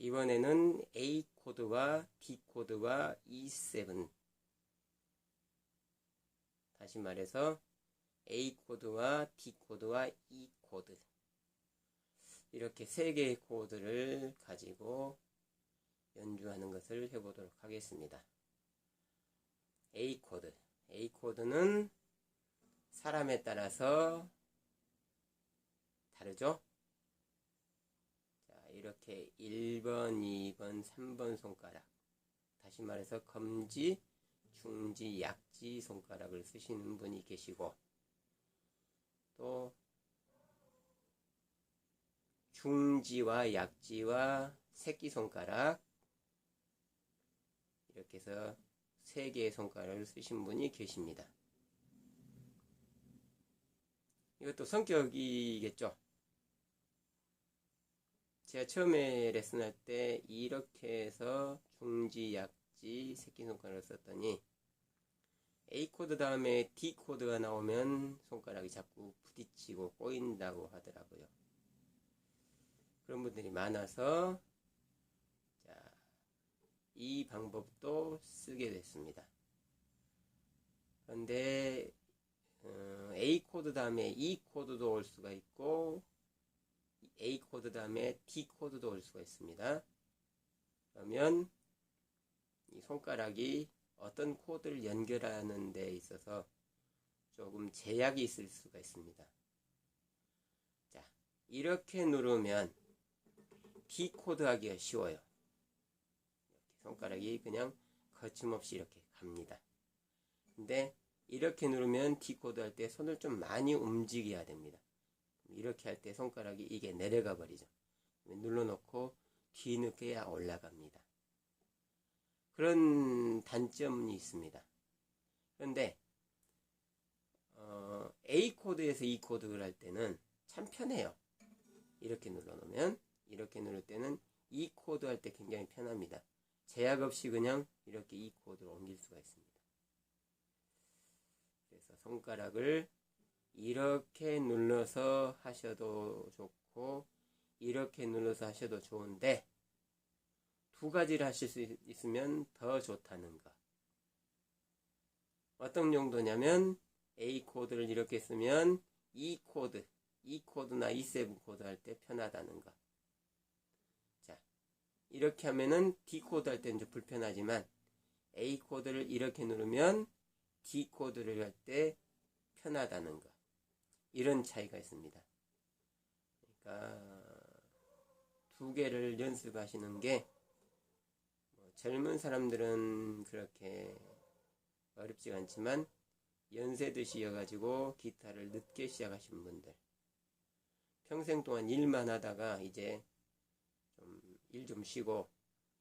이번에는 A 코드와 D 코드와 E7 다시 말해서 A 코드와 D 코드와 E 코드 이렇게 세 개의 코드를 가지고 연주하는 것을 해보도록 하겠습니다. A 코드 A 코드는 사람에 따라서 다르죠? 자, 이렇게 1번, 2번, 3번 손가락. 다시 말해서 검지, 중지, 약지 손가락을 쓰시는 분이 계시고, 또, 중지와 약지와 새끼손가락, 이렇게 해서 세 개의 손가락을 쓰신 분이 계십니다. 이것도 성격이겠죠? 제가 처음에 레슨할 때 이렇게 해서 중지, 약지, 새끼손가락을 썼더니 A 코드 다음에 D 코드가 나오면 손가락이 자꾸 부딪히고 꼬인다고 하더라고요. 그런 분들이 많아서 자, 이 방법도 쓰게 됐습니다. 그런데 어, A 코드 다음에 E 코드도 올 수가 있고 코드 다음에 D 코드도 올 수가 있습니다. 그러면 이 손가락이 어떤 코드를 연결하는 데 있어서 조금 제약이 있을 수가 있습니다. 자, 이렇게 누르면 D 코드 하기가 쉬워요. 손가락이 그냥 거침없이 이렇게 갑니다. 근데 이렇게 누르면 D 코드 할 때 손을 좀 많이 움직여야 됩니다. 이렇게 할 때 손가락이 이게 내려가 버리죠. 눌러놓고 뒤늦게야 올라갑니다. 그런 단점이 있습니다. 그런데 어, A 코드에서 E 코드를 할 때는 참 편해요. 이렇게 눌러놓으면 이렇게 누를 때는 E 코드 할 때 굉장히 편합니다. 제약 없이 그냥 이렇게 E 코드로 옮길 수가 있습니다. 그래서 손가락을 이렇게 눌러서 하셔도 좋고 이렇게 눌러서 하셔도 좋은데 두 가지를 하실 수 있으면 더 좋다는 거. 어떤 정도냐면 A 코드를 이렇게 쓰면 E 코드, E 코드나 E7 코드 할 때 편하다는 거. 자, 이렇게 하면은 D 코드 할 때는 좀 불편하지만 A 코드를 이렇게 누르면 D 코드를 할 때 편하다는 거. 이런 차이가 있습니다. 그러니까 두 개를 연습하시는 게 뭐 젊은 사람들은 그렇게 어렵지가 않지만 연세 드시어가지고 기타를 늦게 시작하신 분들 평생 동안 일만 하다가 이제 좀일좀 쉬고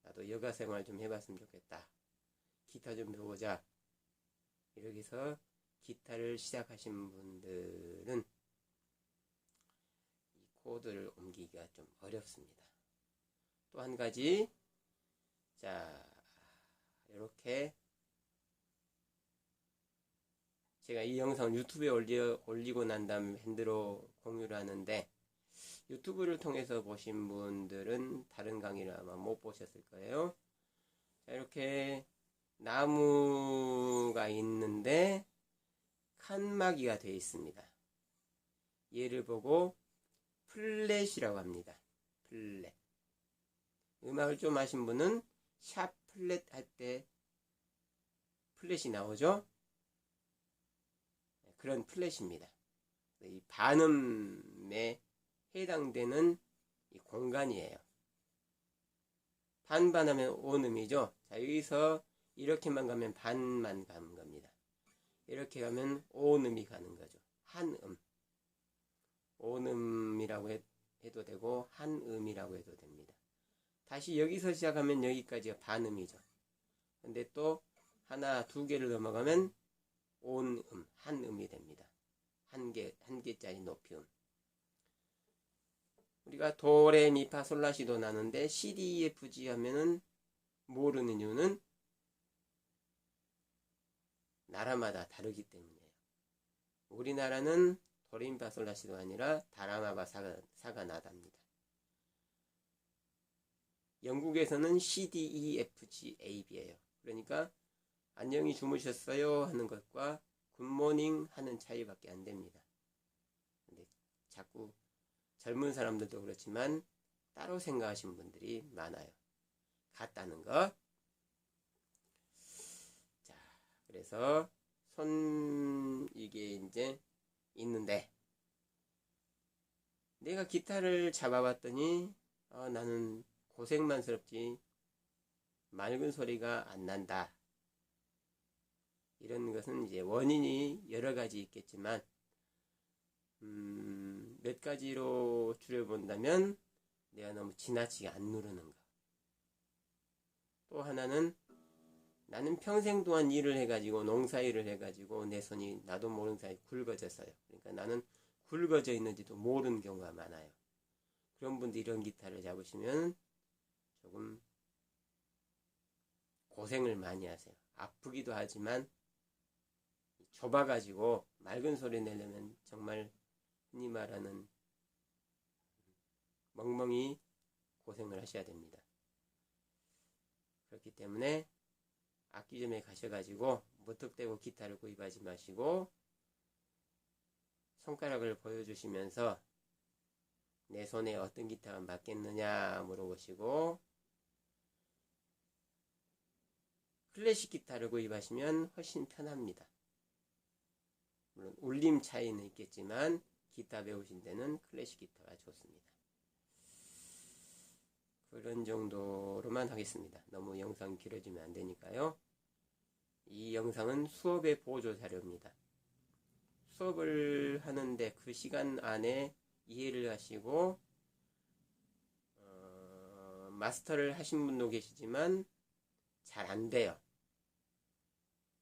나도 여가 생활 좀 해봤으면 좋겠다. 기타 좀 배우자. 이렇게 해서 기타를 시작하신 분들은 이 코드를 옮기기가 좀 어렵습니다. 또 한 가지, 자, 이렇게 제가 이 영상 유튜브에 올려, 올리고 난 다음 핸드로 공유를 하는데 유튜브를 통해서 보신 분들은 다른 강의를 아마 못 보셨을 거예요. 자, 이렇게 나무가 있는데 칸막이가 되어 있습니다. 얘를 보고 플랫이라고 합니다. 플랫. 음악을 좀 하신 분은 샵 플랫 할 때 플랫이 나오죠? 그런 플랫입니다. 이 반음에 해당되는 이 공간이에요. 반반하면 온음이죠. 자, 여기서 이렇게만 가면 반만 가는 겁니다. 이렇게 가면 온음이 가는 거죠. 한음. 온음이라고 해도 되고 한음이라고 해도 됩니다. 다시 여기서 시작하면 여기까지가 반음이죠. 근데 또 하나, 두 개를 넘어가면 온음, 한음이 됩니다. 한 개, 한 개짜리 높이음. 우리가 도, 레, 미, 파, 솔, 라, 시도 나는데 C, D, E, F, G 하면은 모르는 이유는 나라마다 다르기 때문이에요. 우리나라는 도레미파솔라시도 아니라 다라마바 사가, 사가 나답니다. 영국에서는 C, D, F, G, A, B예요. 그러니까 안녕히 주무셨어요 하는 것과 굿모닝 하는 차이밖에 안 됩니다. 근데 자꾸 젊은 사람들도 그렇지만 따로 생각하시는 분들이 많아요. 같다는 것. 자, 그래서 손 이게 이제 있는데 내가 기타를 잡아봤더니 어, 나는 고생만스럽지 맑은 소리가 안 난다. 이런 것은 이제 원인이 여러 가지 있겠지만 음, 몇 가지로 줄여본다면 내가 너무 지나치게 안 누르는 거. 또 하나는 나는 평생 동안 일을 해가지고 농사일을 해가지고 내 손이 나도 모르는 사이 굵어졌어요. 그러니까 나는 굵어져 있는지도 모르는 경우가 많아요. 그런 분들 이런 기타를 잡으시면 조금 고생을 많이 하세요. 아프기도 하지만 좁아가지고 맑은 소리 내려면 정말 흔히 말하는 멍멍이 고생을 하셔야 됩니다. 그렇기 때문에 악기점에 가셔가지고 무턱대고 기타를 구입하지 마시고 손가락을 보여주시면서 내 손에 어떤 기타가 맞겠느냐 물어보시고 클래식 기타를 구입하시면 훨씬 편합니다. 물론 울림 차이는 있겠지만 기타 배우신 데는 클래식 기타가 좋습니다. 그런 정도로만 하겠습니다. 너무 영상 길어지면 안 되니까요. 이 영상은 수업의 보조 자료입니다. 수업을 하는데 그 시간 안에 이해를 하시고 어, 마스터를 하신 분도 계시지만 잘 안 돼요.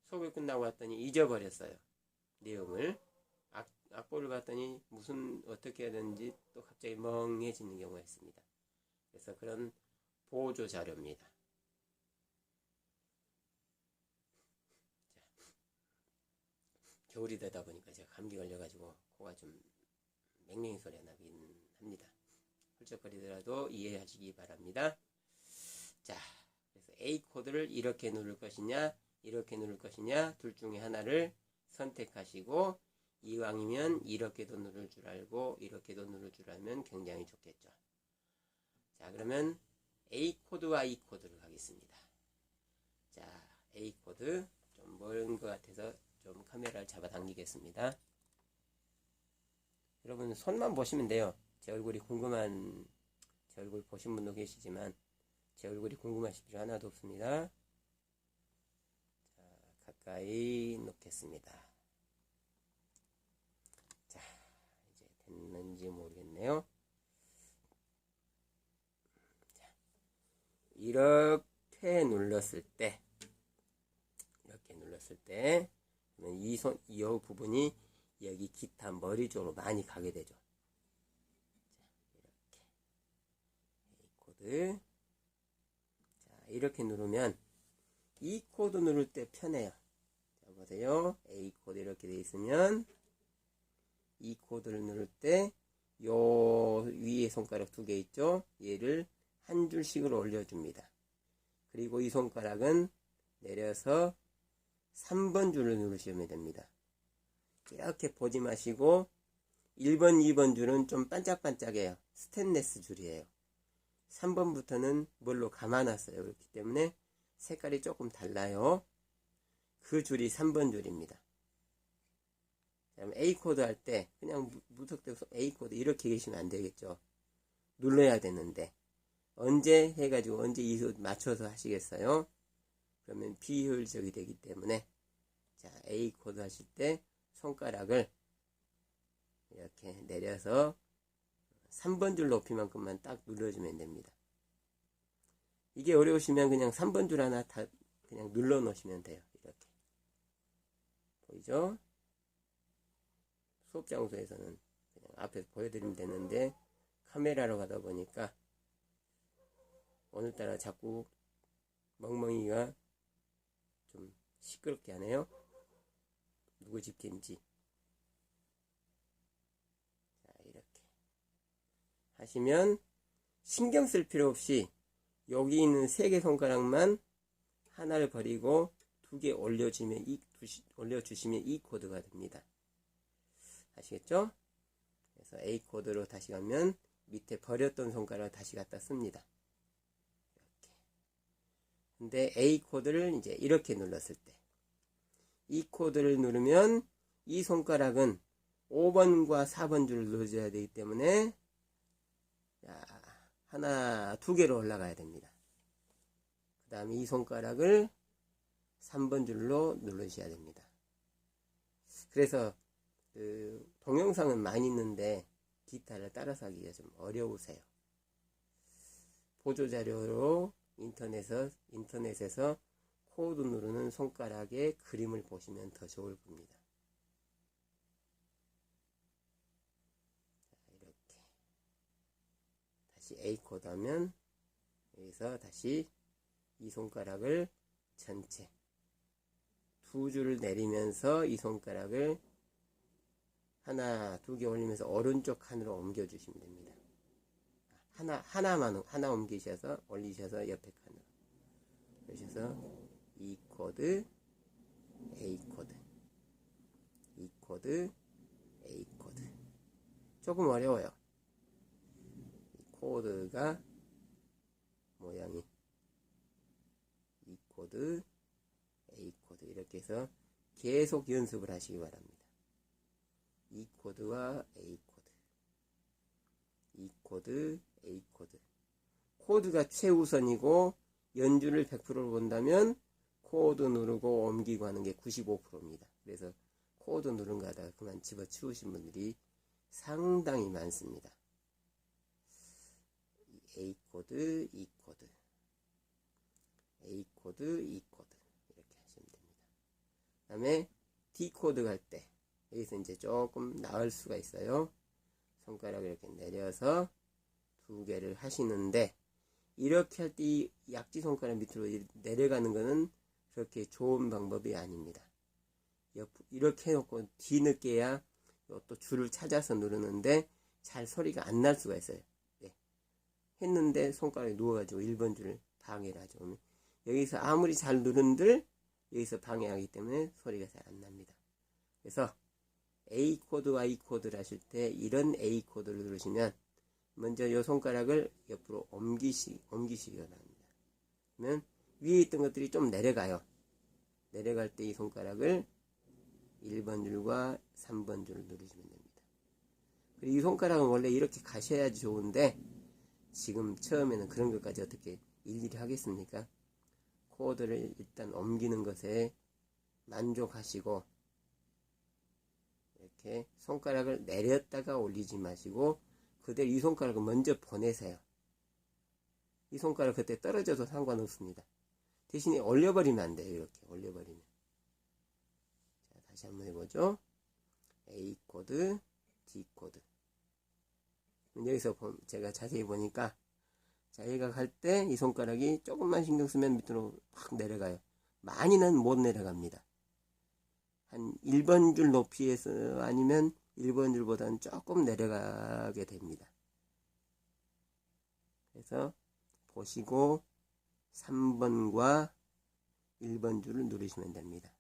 수업이 끝나고 왔더니 잊어버렸어요. 내용을 악, 악보를 봤더니 무슨 어떻게 해야 되는지 또 갑자기 멍해지는 경우가 있습니다. 그래서 그런 보조 자료입니다. 겨울이 되다 보니까 제가 감기 걸려가지고 코가 좀 맹맹이 소리가 나긴 합니다. 훌쩍거리더라도 이해하시기 바랍니다. 자, 그래서 A 코드를 이렇게 누를 것이냐, 이렇게 누를 것이냐, 둘 중에 하나를 선택하시고, 이왕이면 이렇게도 누를 줄 알고, 이렇게도 누를 줄 알면 굉장히 좋겠죠. 자, 그러면 A 코드와 E 코드를 가겠습니다. 자, A 코드 좀 멀은 것 같아서 좀 카메라를 잡아 당기겠습니다. 여러분 손만 보시면 돼요. 제 얼굴이 궁금한 제 얼굴 보신 분도 계시지만 제 얼굴이 궁금하실 필요 하나도 없습니다. 자, 가까이 놓겠습니다. 자, 이제 됐는지 모르겠네요. 자, 이렇게 눌렀을 때 이렇게 눌렀을 때 그러면 이 손, 이 부분이 여기 기타 머리 쪽으로 많이 가게 되죠. 자, 이렇게. A 코드. 자, 이렇게 누르면 E 코드 누를 때 편해요. 자, 보세요. A 코드 이렇게 돼 있으면 E 코드를 누를 때 요 위에 손가락 두 개 있죠? 얘를 한 줄씩으로 올려줍니다. 그리고 이 손가락은 내려서 3번 줄을 누르시면 됩니다. 이렇게 보지 마시고 1번, 2번 줄은 좀 반짝반짝해요. 스테인레스 줄이에요. 3번부터는 뭘로 감아놨어요. 그렇기 때문에 색깔이 조금 달라요. 그 줄이 3번 줄입니다. 그럼 A 코드 할 때 그냥 무턱대고 A 코드 이렇게 계시면 안 되겠죠. 눌러야 되는데 언제 해가지고 언제 이소 맞춰서 하시겠어요? 그러면 비효율적이 되기 때문에 자 A 코드 하실 때 손가락을 이렇게 내려서 3번 줄 높이만큼만 딱 눌러주면 됩니다. 이게 어려우시면 그냥 3번 줄 하나 다 그냥 눌러 놓으시면 돼요. 이렇게. 보이죠? 수업 장소에서는 그냥 앞에서 보여드리면 되는데 카메라로 가다 보니까 오늘따라 자꾸 멍멍이가 좀 시끄럽게 하네요. 누구 집인지 자 이렇게 하시면 신경 쓸 필요 없이 여기 있는 세 개 손가락만 하나를 버리고 두 개 올려주면 이 두시- 올려주시면 이 코드가 됩니다. 아시겠죠? 그래서 A 코드로 다시 가면 밑에 버렸던 손가락을 다시 갖다 씁니다. 근데 A 코드를 이제 이렇게 눌렀을 때, 이 코드를 누르면 이 손가락은 5번과 4번 줄을 눌러줘야 되기 때문에, 자, 하나, 두 개로 올라가야 됩니다. 그 다음에 이 손가락을 3번 줄로 누르셔야 됩니다. 그래서 그 동영상은 많이 있는데 기타를 따라서 하기가 좀 어려우세요. 보조 자료로 인터넷에서 인터넷에서 코드 누르는 손가락의 그림을 보시면 더 좋을 겁니다. 자, 이렇게 다시 A 코드 하면 여기서 다시 이 손가락을 전체 두 줄을 내리면서 이 손가락을 하나, 두 개 올리면서 오른쪽 칸으로 옮겨 주시면 됩니다. 하나, 하나만, 하나 옮기셔서, 올리셔서 옆에 칸으로. 그러셔서, E 코드, A 코드, E 코드, A 코드. 조금 어려워요. 이 코드가 모양이 E 코드, A 코드 이렇게 해서 계속 연습을 하시기 바랍니다. E 코드와 A 코드, E 코드, A 코드. 코드가 최우선이고 연주를 100%로 본다면 코드 누르고 옮기고 하는 게 95%입니다. 그래서 코드 누른 거 하다가 그만 집어치우신 분들이 상당히 많습니다. A 코드, E 코드, A 코드, E 코드 이렇게 하시면 됩니다. 그 다음에 D 코드 갈 때 여기서 이제 조금 나을 수가 있어요. 손가락을 이렇게 내려서 두 개를 하시는데 이렇게 할때이 약지 손가락 밑으로 내려가는 것은 그렇게 좋은 방법이 아닙니다. 옆, 이렇게 해놓고 뒤늦게야 또 줄을 찾아서 누르는데 잘 소리가 안 날 수가 있어요. 네. 했는데 손가락이 누워가지고 1번 줄을 방해를 하죠. 그러면 여기서 아무리 잘 누른들 여기서 방해하기 때문에 소리가 잘 안 납니다. 그래서 A 코드와 E 코드를 하실 때 이런 A 코드를 누르시면 먼저 이 손가락을 옆으로 옮기시, 옮기시기 바랍니다. 그러면 위에 있던 것들이 좀 내려가요. 내려갈 때 이 손가락을 1번 줄과 3번 줄을 누르시면 됩니다. 그리고 이 손가락은 원래 이렇게 가셔야지 좋은데 지금 처음에는 그런 것까지 어떻게 일일이 하겠습니까? 코드를 일단 옮기는 것에 만족하시고 이렇게 손가락을 내렸다가 올리지 마시고 그대로 이 손가락을 먼저 보내세요. 이 손가락 그때 떨어져도 상관없습니다. 대신에 올려버리면 안 돼요. 이렇게 올려버리면. 자, 다시 한번 해보죠. A 코드, D 코드. 여기서 제가 자세히 보니까 자, 얘가 갈 때 이 손가락이 조금만 신경 쓰면 밑으로 확 내려가요. 많이는 못 내려갑니다. 한 1번 줄 높이에서 아니면 1번 줄보다는 조금 내려가게 됩니다. 그래서 보시고 3번과 1번 줄을 누르시면 됩니다.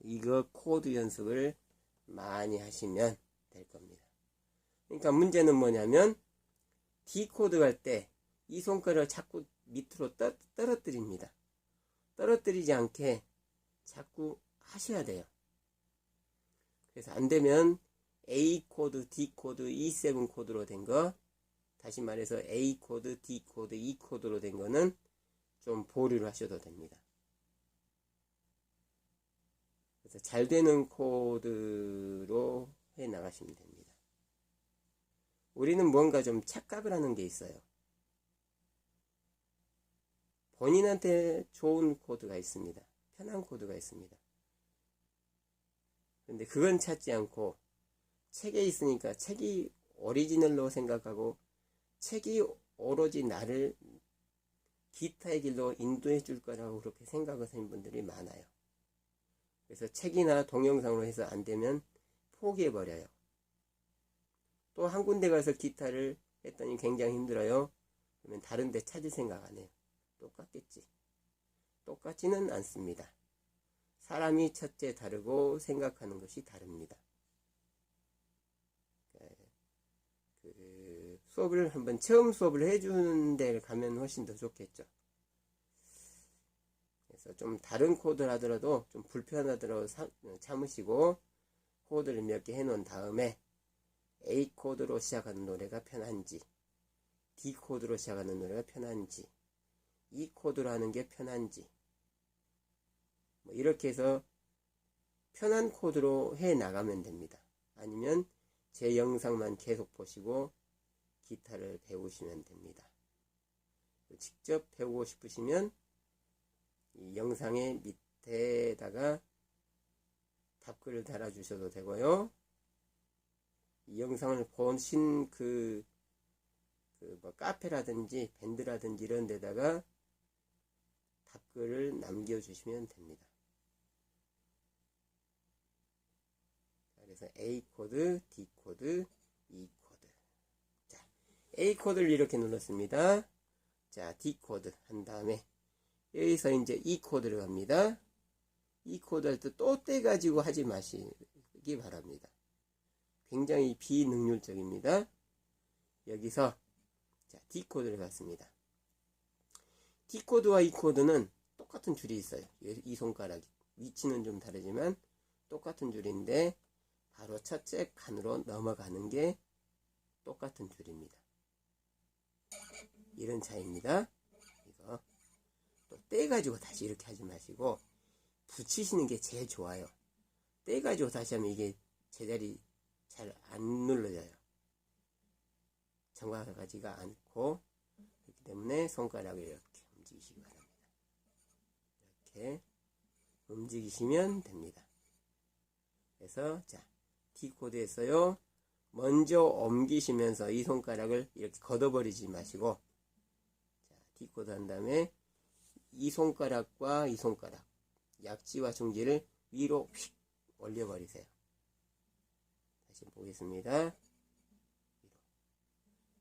이거 코드 연습을 많이 하시면 될 겁니다. 그러니까 문제는 뭐냐면 D 코드 갈때이 손가락을 자꾸 밑으로 떠, 떨어뜨립니다. 떨어뜨리지 않게 자꾸 하셔야 돼요. 그래서 안 되면 A 코드, D 코드, E7 코드로 된 거, 다시 말해서 A 코드, D 코드, E 코드로 된 거는 좀 보류를 하셔도 됩니다. 그래서 잘 되는 코드로 해 나가시면 됩니다. 우리는 뭔가 좀 착각을 하는 게 있어요. 본인한테 좋은 코드가 있습니다. 편한 코드가 있습니다. 근데 그건 찾지 않고 책에 있으니까 책이 오리지널로 생각하고 책이 오로지 나를 기타의 길로 인도해 줄 거라고 그렇게 생각하시는 분들이 많아요. 그래서 책이나 동영상으로 해서 안 되면 포기해 버려요. 또 한 군데 가서 기타를 했더니 굉장히 힘들어요. 그러면 다른 데 찾을 생각 안 해요. 똑같겠지. 똑같지는 않습니다. 사람이 첫째 다르고 생각하는 것이 다릅니다. 그 수업을 한번 처음 수업을 해주는 데를 가면 훨씬 더 좋겠죠. 그래서 좀 다른 코드를 하더라도 좀 불편하더라도 사- 참으시고 코드를 몇 개 해놓은 다음에 A 코드로 시작하는 노래가 편한지 D 코드로 시작하는 노래가 편한지 E 코드로 하는 게 편한지 뭐 이렇게 해서 편한 코드로 해 나가면 됩니다. 아니면 제 영상만 계속 보시고 기타를 배우시면 됩니다. 직접 배우고 싶으시면 이 영상의 밑에다가 답글을 달아주셔도 되고요. 이 영상을 보신 그, 그 뭐 카페라든지 밴드라든지 이런 데다가 답글을 남겨주시면 됩니다. 자, 그래서 A 코드, D 코드, E 코드. 자, A 코드를 이렇게 눌렀습니다. 자, D 코드 한 다음에 여기서 이제 E 코드를 갑니다. E 코드 할 때 또 떼가지고 하지 마시기 바랍니다. 굉장히 비능률적입니다. 여기서 자, D 코드를 갔습니다. D 코드와 E 코드는 똑같은 줄이 있어요. 이 손가락이 위치는 좀 다르지만 똑같은 줄인데 바로 첫째 칸으로 넘어가는 게 똑같은 줄입니다. 이런 차이입니다. 이거 또 떼가지고 다시 이렇게 하지 마시고 붙이시는 게 제일 좋아요. 떼가지고 다시 하면 이게 제자리 잘 안 눌러져요. 정확하지가 않고 그렇기 때문에 손가락을 이렇게 움직이시기 바랍니다. 이렇게 움직이시면 됩니다. 그래서 자 D 코드에서요. 먼저 옮기시면서 이 손가락을 이렇게 걷어버리지 마시고 자, D 코드 한 다음에 이 손가락과 이 손가락 약지와 중지를 위로 휙 올려버리세요. 다시 보겠습니다.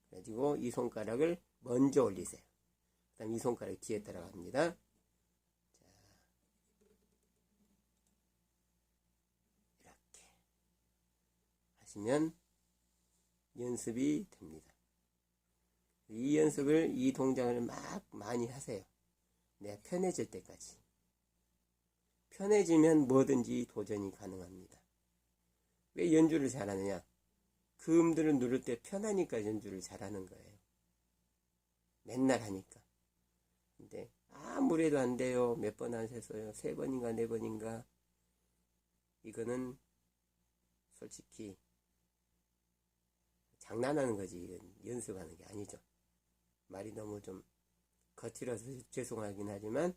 그래가지고 이 손가락을 먼저 올리세요. 그 다음 이 손가락 뒤에 따라갑니다. 자, 이렇게 하시면 연습이 됩니다. 이 연습을, 이 동작을 막 많이 하세요. 내가 편해질 때까지. 편해지면 뭐든지 도전이 가능합니다. 왜 연주를 잘하느냐? 그 음들을 누를 때 편하니까 연주를 잘하는 거예요. 맨날 하니까. 근데 아무리 해도 안 돼요. 몇번 하셨어요? 세 번인가 네 번인가? 이거는 솔직히 장난하는 거지. 이건 연습하는 게 아니죠. 말이 너무 좀 거칠어서 죄송하긴 하지만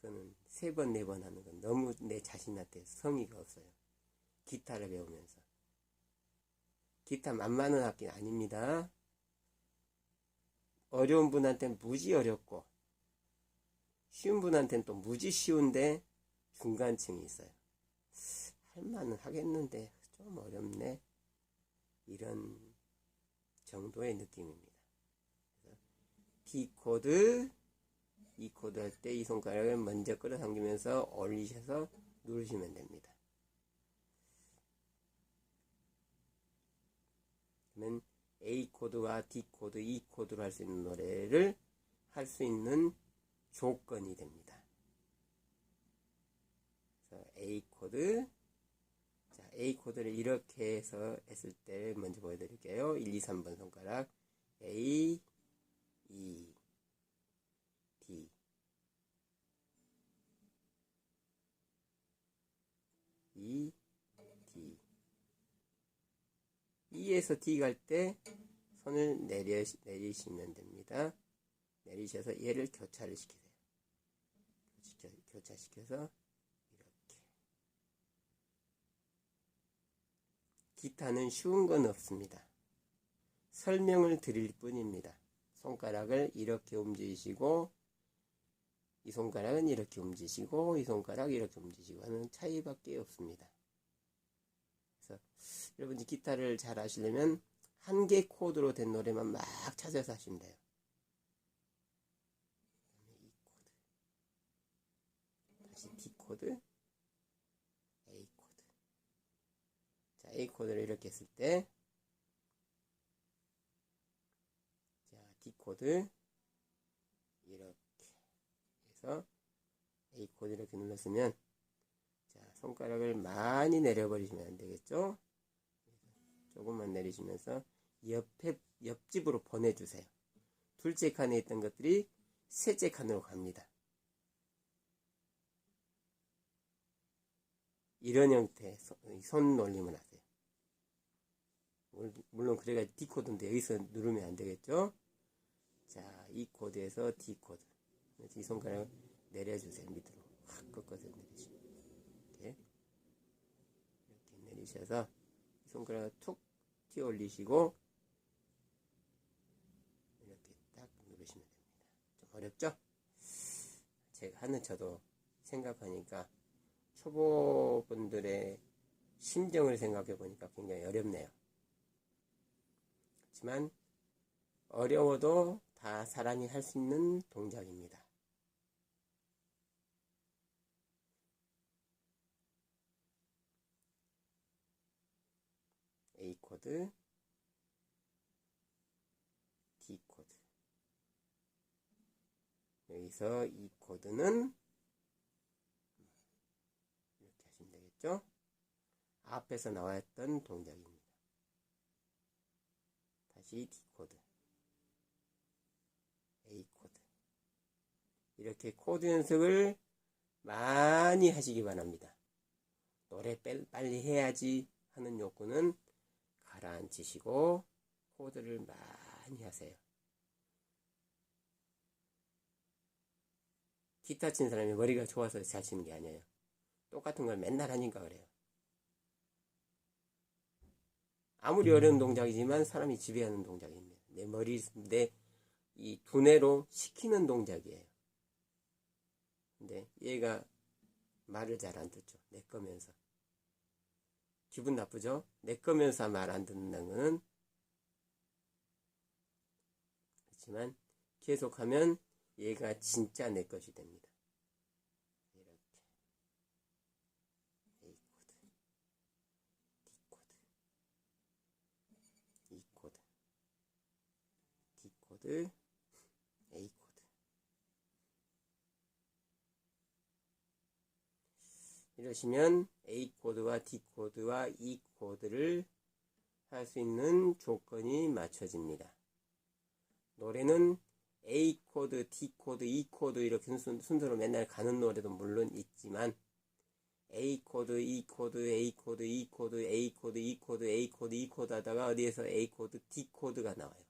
그거는 세 번, 네 번 하는 건 너무 내 자신한테 성의가 없어요. 기타를 배우면서. 기타 만만한 악기는 아닙니다. 어려운 분한테는 무지 어렵고, 쉬운 분한테는 또 무지 쉬운데 중간층이 있어요. 할만은 하겠는데 좀 어렵네. 이런 정도의 느낌입니다. D 코드, E 코드 할 때 이 손가락을 먼저 끌어당기면서 올리셔서 누르시면 됩니다. 그러면 A 코드와 D 코드, E 코드로 할 수 있는 노래를 할 수 있는 조건이 됩니다. 그래서 A 코드, 자, A 코드를 이렇게 해서 했을 때 먼저 보여드릴게요. 1, 2, 3번 손가락 A, E, D E, D E에서 D 갈 때 손을 내려, 내리시면 됩니다. 내리셔서 얘를 교차를 시키세요. 교차, 교차시켜서 기타는 쉬운 건 없습니다. 설명을 드릴 뿐입니다. 손가락을 이렇게 움직이시고 이 손가락은 이렇게 움직이시고 이 손가락 이렇게 움직이시고 하는 차이밖에 없습니다. 그래서 여러분이 기타를 잘 하시려면 한 개 코드로 된 노래만 막 찾아서 하시면 돼요. 다시 D 코드 A 코드를 이렇게 했을 때, 자, D 코드, 이렇게 해서 A 코드 이렇게 눌렀으면, 자, 손가락을 많이 내려버리시면 안 되겠죠? 조금만 내리시면서 옆에, 옆집으로 보내주세요. 둘째 칸에 있던 것들이 셋째 칸으로 갑니다. 이런 형태의 손, 손 놀림을 하세요. 물- 물론 그래가 D 코드인데 여기서 누르면 안 되겠죠? 자, 이 코드에서 D 코드. 이 손가락을 내려주세요. 밑으로 확 꺾어서 내리시면 이렇게 이렇게 내리셔서 이 손가락을 툭 튀어 올리시고 이렇게 딱 누르시면 됩니다. 좀 어렵죠? 제가 하는 저도 생각하니까 초보분들의 심정을 생각해 보니까 굉장히 어렵네요. 하지만 어려워도 다 사람이 할 수 있는 동작입니다. 코드, D 코드. 여기서 이 코드는 이렇게 하시면 되겠죠? 앞에서 나왔던 동작입니다. 다시 D 코드, A 코드. 이렇게 코드 연습을 많이 하시기 바랍니다. 노래 빨리 해야지 하는 욕구는 가라앉히시고 코드를 많이 하세요. 기타 친 사람이 머리가 좋아서 잘 치는 게 아니에요. 똑같은 걸 맨날 하니까 그래요. 아무리 어려운 동작이지만 사람이 지배하는 동작입니다. 내 머리, 내 이 두뇌로 시키는 동작이에요. 근데 얘가 말을 잘 안 듣죠. 내 거면서. 기분 나쁘죠? 내 거면서 말 안 듣는다는 거는 그렇지만 계속하면 얘가 진짜 내 것이 됩니다. 이렇게 A 코드, D 코드, E 코드, D 코드, A 코드. 이러시면 A 코드와 D 코드와 E 코드를 할 수 있는 조건이 맞춰집니다. 노래는 A 코드, D 코드, E 코드 이렇게 순, 순서로 맨날 가는 노래도 물론 있지만 A 코드, E 코드, A 코드, E 코드, A 코드, E 코드, A 코드, E 코드 하다가 어디에서 A 코드, D 코드가 나와요.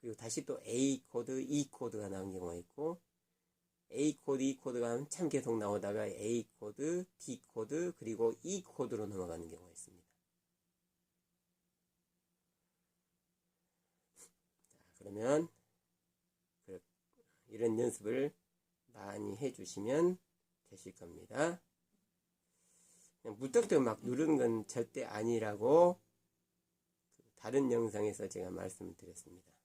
그리고 다시 또 A 코드, E 코드가 나온 경우가 있고 A 코드, E 코드가 한참 계속 나오다가 A 코드, D 코드, 그리고 E 코드로 넘어가는 경우가 있습니다. 자, 그러면 그- 이런 연습을 많이 해주시면 되실 겁니다. 무턱대고 막 누르는 건 절대 아니라고 그 다른 영상에서 제가 말씀을 드렸습니다.